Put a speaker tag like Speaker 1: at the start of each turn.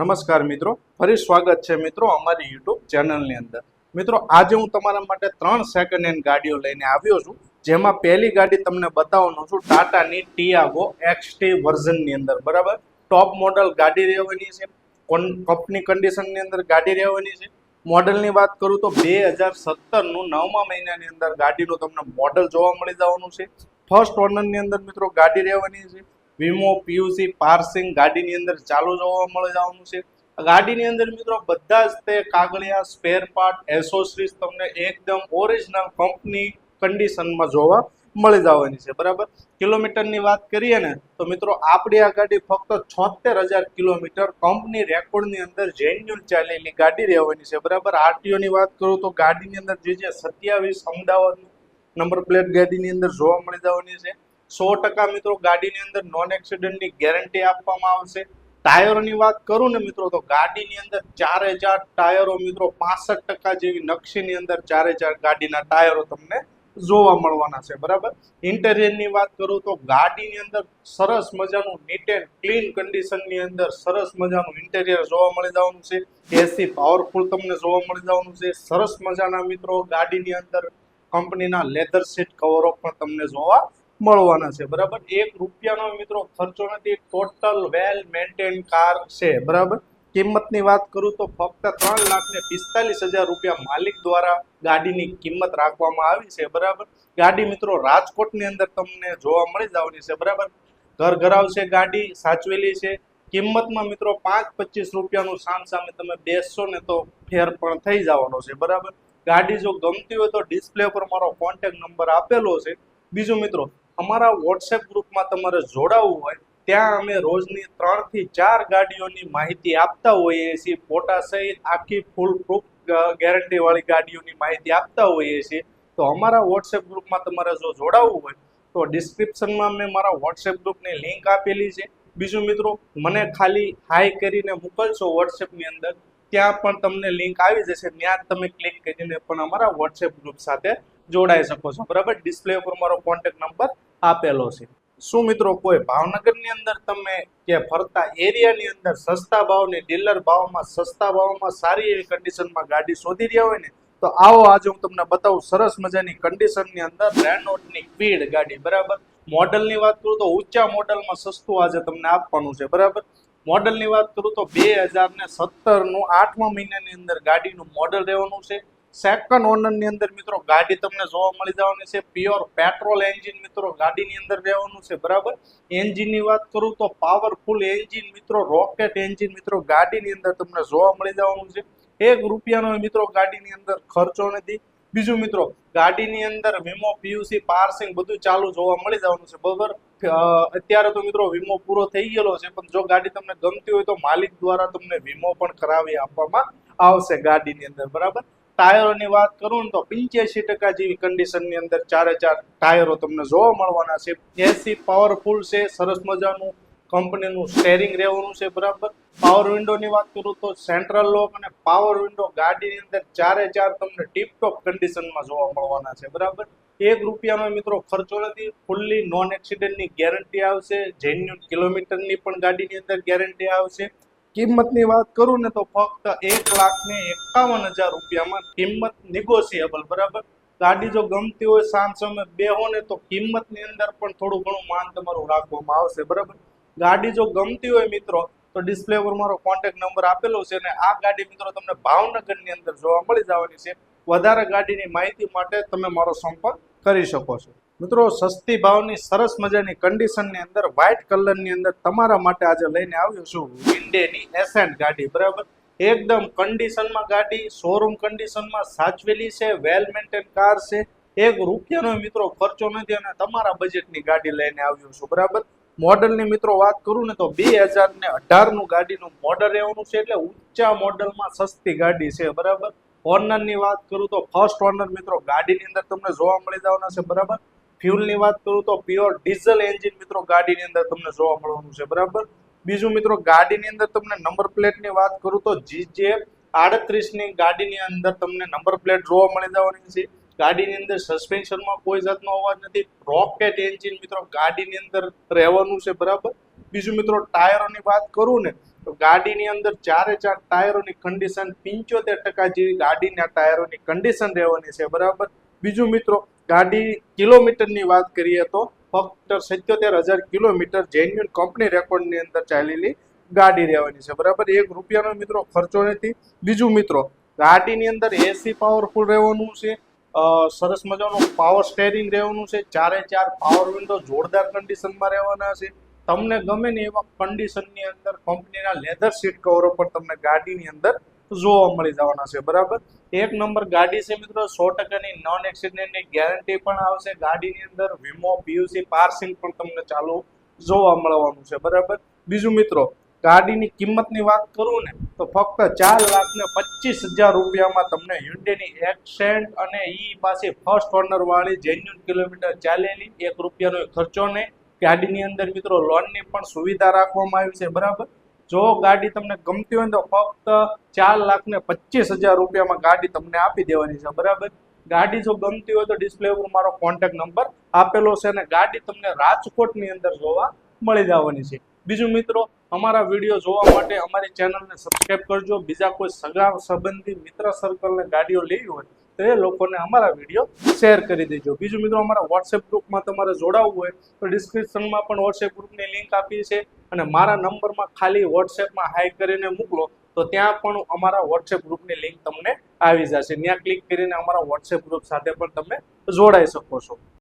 Speaker 1: નમસ્કાર મિત્રો. ફરી સ્વાગત છે મિત્રો અમારી યુટ્યુબ ચેનલની અંદર. મિત્રો, આજે હું તમારા માટે ત્રણ સેકન્ડ હેન્ડ ગાડીઓ લઈને આવ્યો છું. જેમાં પહેલી ગાડી તમને બતાવવાનો છું, ટાટાની ટીઆગો એક્સટી વર્ઝનની અંદર, બરાબર? ટોપ મોડલ ગાડી રહેવાની છે. કંપની કન્ડિશનની અંદર ગાડી રહેવાની છે. મોડલની વાત કરું તો બે હજાર સત્તરનું નવમા મહિનાની અંદર ગાડીનું તમને મોડલ જોવા મળી જવાનું છે. ફર્સ્ટ ઓનરની અંદર મિત્રો ગાડી રહેવાની છે. વીમો, પીયુસી, પાર્સિંગ ગાડીની અંદર ચાલુ જોવા મળી જવાનું છે. ગાડીની અંદર મિત્રો બધા જ તે કાગળિયા સ્પેર પાર્ટ એસોસરીઝ તમને એકદમ ઓરિજિનલ કંપની કન્ડિશનમાં જોવા મળી જવાની છે. બરાબર? કિલોમીટરની વાત કરીએ ને, તો મિત્રો આપણી આ ગાડી ફક્ત છોતેર હજાર કિલોમીટર કંપની રેકોર્ડની અંદર જેન્યુન ચાલેલી ગાડી રહેવાની છે. બરાબર? આરટીઓની વાત કરું તો ગાડીની અંદર જે જે સત્યાવીસ અમદાવાદ નંબર પ્લેટ ગાડીની અંદર જોવા મળી જવાની છે. સો ટકા મિત્રો ગાડીની અંદર નોન એક્સિડન્ટની ગેરંટી આપવામાં આવશે. ટાયરોની વાત કરું ને મિત્રો, તો ગાડીની અંદર ચારે ચાર ટાયરો મિત્રો પાસઠ ટકા જેવી નકશીની અંદર ચારે ચાર ગાડીના ટાયરો તમને જોવા મળવાના છે, બરાબર? ઇન્ટેરિયરની વાત કરું તો ગાડીની અંદર સરસ મજાનું નીટ એન્ડ ક્લીન કન્ડિશનની અંદર સરસ મજાનું ઇન્ટેરિયર જોવા મળી જવાનું છે. એસી પાવરફુલ તમને જોવા મળી જવાનું છે. સરસ મજાના મિત્રો ગાડીની અંદર કંપનીના લેધર સીટ કવરો પણ તમને જોવા મળવાના છે. બરાબર? એક રૂપિયાનો મિત્રો ખર્ચો નથી ટોટલ વેલ મેન્ટેન કાર છે. બરાબર? કિંમતની વાત કરું તો ફક્ત ત્રણ લાખ ને પિસ્તાલીસ હજાર રૂપિયા માલિક દ્વારા ગાડીની કિંમત રાખવામાં આવી છે. બરાબર? ગાડી મિત્રો રાજકોટની અંદર તમને જોવા મળી જવાની છે. બરાબર? ઘર ઘરાવ છે ગાડી, સાચવેલી છે. કિંમતમાં મિત્રો પાંચ પચીસ રૂપિયાનું સામ સામે તમે બેસશો ને તો ફેર પણ થઈ જવાનો છે. બરાબર? ગાડી જો ગમતી હોય તો ડિસ્પ્લે પર મારો કોન્ટેક્ટ નંબર આપેલો છે. બીજું મિત્રો અમારા વોટ્સએપ ગ્રુપમાં તમારે જોડાવવું હોય, ત્યાં અમે રોજની ત્રણથી ચાર ગાડીઓની માહિતી આપતા હોઈએ છીએ. ફોટા સહિત આખી ફૂલ પ્રૂફ ગેરંટીવાળી ગાડીઓની માહિતી આપતા હોઈએ છીએ. તો અમારા વોટ્સએપ ગ્રુપમાં તમારે જો જોડાવવું હોય, તો ડિસ્ક્રિપ્શનમાં મેં મારા વોટ્સએપ ગ્રુપની લિંક આપેલી છે. બીજું મિત્રો, મને ખાલી હાઈ કરીને મોકલશો વોટ્સએપની અંદર, ત્યાં પણ તમને લિંક આવી જશે. ત્યાં તમે ક્લિક કરીને પણ અમારા વોટ્સએપ ગ્રુપ સાથે જોડાઈ શકો છો. બરાબર? ડિસ્પ્લે ઉપર મારો કોન્ટેક્ટ નંબર આપેલો છે. શું મિત્રો કોઈ ભાવનગરની અંદર તમે કે ફરતા એરિયાની અંદર સસ્તા ભાવની ડીલર ભાવમાં સસ્તા ભાવમાં સારી એવી કન્ડિશનમાં ગાડી શોધી રહ્યા હોય ને, તો આવો આજે હું તમને બતાવું સરસ મજાની કન્ડિશનની અંદર રેનોટની સ્પીડ ગાડી, બરાબર? મોડલની વાત કરું તો ઊંચા મોડલમાં સસ્તું આજે તમને આપવાનું છે, બરાબર? મોડલની વાત કરું તો બે હજાર ને સત્તરનું આઠમા મહિનાની અંદર ગાડીનું મોડલ રહેવાનું છે. સેકન્ડ ઓનરની અંદર મિત્રો ગાડી તમને જોવા મળી જવાની છે. પ્યોર પેટ્રોલ એન્જિન મિત્રો ગાડીની અંદર રહેવાનું છે, બરાબર? એન્જિનની વાત કરું તો પાવરફુલ એન્જિન મિત્રો રોકેટ એન્જિન મિત્રો ગાડીની અંદર તમને જોવા મળી જવાનું છે. એક રૂપિયાનો મિત્રો ગાડીની અંદર ખર્ચો નથી. બીજું મિત્રો ગાડીની અંદર વીમો, પીયુસી, પાર્સિંગ બધું ચાલુ જોવા મળી જવાનું છે, બરાબર? અત્યારે તો મિત્રો વીમો પૂરો થઈ ગયેલો છે, પણ જો ગાડી તમને ગમતી હોય તો માલિક દ્વારા તમને વીમો પણ કરાવી આપવામાં આવશે ગાડીની અંદર, બરાબર? ટાયરોની વાત કરું ને તો પંચ્યાસી ટકા જેવી કન્ડિશનની અંદર ચારે ચાર ટાયરો તમને જોવા મળવાના છે. એસી પાવરફુલ છે, સરસ મજાનું કંપનીનું સ્ટેરિંગ રહેવાનું છે, બરાબર. પાવર વિન્ડોની વાત કરું તો સેન્ટ્રલ લોક અને પાવર વિન્ડો ગાડીની અંદર ચારે ચાર તમને ટીપટોપ કન્ડિશનમાં જોવા મળવાના છે, બરાબર. એક રૂપિયાનો મિત્રો ખર્ચો નથી ફૂલ્લી નોન એક્સિડન્ટની ગેરંટી આવશે જેન્યુન કિલોમીટરની પણ ગાડીની અંદર ગેરંટી આવશે. કિંમતની વાત કરું ને તો ફક્ત એક લાખ ને એકાવન હજાર રૂપિયામાં કિંમત નિગોશિયેબલ બરાબર? ગાડી જો ગમતી હોય સામ સામે બેહો ને તો કિંમતની અંદર પણ થોડું ઘણું માન તમારું રાખવામાં આવશે, બરાબર? ગાડી જો ગમતી હોય મિત્રો, તો ડિસ્પ્લે પર મારો કોન્ટેક્ટ નંબર આપેલો છે અને આ ગાડી મિત્રો તમને ભાવનગરની અંદર જોવા મળી જવાની છે. વધારે ગાડીની માહિતી માટે તમે મારો સંપર્ક કરી શકો છો. મિત્રો, સસ્તી ભાવની, સરસ મજાની કન્ડિશનની અંદર વ્હાઇટ કલરની અંદર તમારા માટે આજે લઈને આવ્યો છું વિન્ડેની એસેન્ટ ગાડી, બરાબર? એકદમ કન્ડિશનમાં ગાડી શોરૂમ કન્ડિશનમાં સાચવેલી છે વેલ મેન્ટેન કાર છે. એક રૂપિયાનો મિત્રો ખર્ચો નથી અને તમારા બજેટની ગાડી લઈને આવ્યો છું, બરાબર? મોડલની મિત્રો વાત કરું ને તો બે હજાર ને અઢારનું ગાડીનું મોડલ રહેવાનું છે એટલે ઊંચા મોડલમાં સસ્તી ગાડી છે, બરાબર? ઓનરની વાત કરું તો ફર્સ્ટ ઓનર મિત્રો ગાડીની અંદર તમને જોવા મળી જવાના છે, બરાબર? ફ્યુલની વાત કરું તો પ્યોર ડીઝલ એન્જિન મિત્રો ગાડીની અંદર તમને જોવા મળવાનું છે, બરાબર? બીજું મિત્રો ગાડીની અંદર તમને નંબર પ્લેટની વાત કરું તો જીજે આડત્રીસની ગાડીની અંદર તમને નંબર પ્લેટ જોવા મળી જવાની છે. ગાડીની અંદર સસ્પેન્શનમાં કોઈ જાતનો અવાજ નથી. રોકેટ એન્જિન મિત્રો ગાડીની અંદર રહેવાનું છે, બરાબર? બીજું મિત્રો ટાયરોની વાત કરું ને, તો ગાડીની અંદર ચારે ચાર ટાયરોની કન્ડિશન પિંચોતેર ટકા જેવી ગાડીના ટાયરોની કન્ડિશન રહેવાની છે, બરાબર? બીજું મિત્રો ગાડી કિલોમીટરની વાત કરીએ તો ફક્ત સિત્યોતેર હજાર કિલોમીટર જેન્યુન કંપની રેકોર્ડની અંદર ચાલેલી ગાડી રહેવાની છે. બરાબર? એક રૂપિયાનો મિત્રો ખર્ચો નથી. બીજું મિત્રો, ગાડીની અંદર એસી પાવરફુલ રહેવાનું છે. સરસ મજાનું પાવર સ્ટેરિંગ રહેવાનું છે. ચારે ચાર પાવર વિન્ડો જોરદાર કન્ડિશનમાં રહેવાના છે. તમને ગમે ને એવા કન્ડિશનની અંદર કંપનીના લેધર સીટ કવરો પણ તમને ગાડીની અંદર જોવા મળી જવાના છે, બરાબર? એક નંબર ગાડી છે મિત્રો, સો ટકાની નોન એક્સિડન્ટની ગેરંટી પણ આવશે. ગાડીની અંદર વીમો પીયુસી પાર્સિંગ પણ તમને ચાલુ જોવા મળવાનું છે, બરાબર? બીજું મિત્રો, ગાડીની કિંમતની વાત કરું ને, તો ફક્ત ચાર લાખ ને પચીસ હજાર રૂપિયામાં તમને હ્યુન્ડેની એક્સેન્ટ અને ઈ પાસે ફર્સ્ટ ઓનર વાળી જેન્યુન કિલોમીટર ચાલેલી. એક રૂપિયાનો ખર્ચો નહીં. ગાડીની અંદર મિત્રો લોનની પણ સુવિધા રાખવામાં આવી છે, બરાબર? જો ગાડી તમને ગમતી હોય તો ફક્ત ચાર લાખ ને પચીસ હજાર રૂપિયામાં ગાડી તમને આપી દેવાની છે. બરાબર? ગાડી જો ગમતી હોય તો ડિસ્પ્લે ઉપર મારો કોન્ટેક્ટ નંબર આપેલો છે અને ગાડી તમને રાજકોટની અંદર જોવા મળી જવાની છે. બીજું મિત્રો, અમારા વીડિયો જોવા માટે અમારી ચેનલને સબસ્ક્રાઈબ કરજો. બીજા કોઈ સગા, સંબંધી, મિત્ર સર્કલને ગાડીઓ લેવી હોય તો લોકોને અમારા વીડિયો શેર કરી દેજો. બીજું મિત્રો, અમારા વોટ્સએપ ગ્રુપમાં તમારે જોડાવવું હોય તો ડિસ્ક્રિપ્શનમાં પણ વોટ્સએપ ગ્રુપની લિંક આપી છે અને મારા નંબરમાં ખાલી વોટ્સએપમાં હાઈ કરીને મોકલો તો ત્યાં પણ અમારા વોટ્સએપ ગ્રુપની લિંક તમને આવી જશે. ત્યાં ક્લિક કરીને અમારા વોટ્સએપ ગ્રુપ સાથે પણ તમે જોડાઈ શકો છો.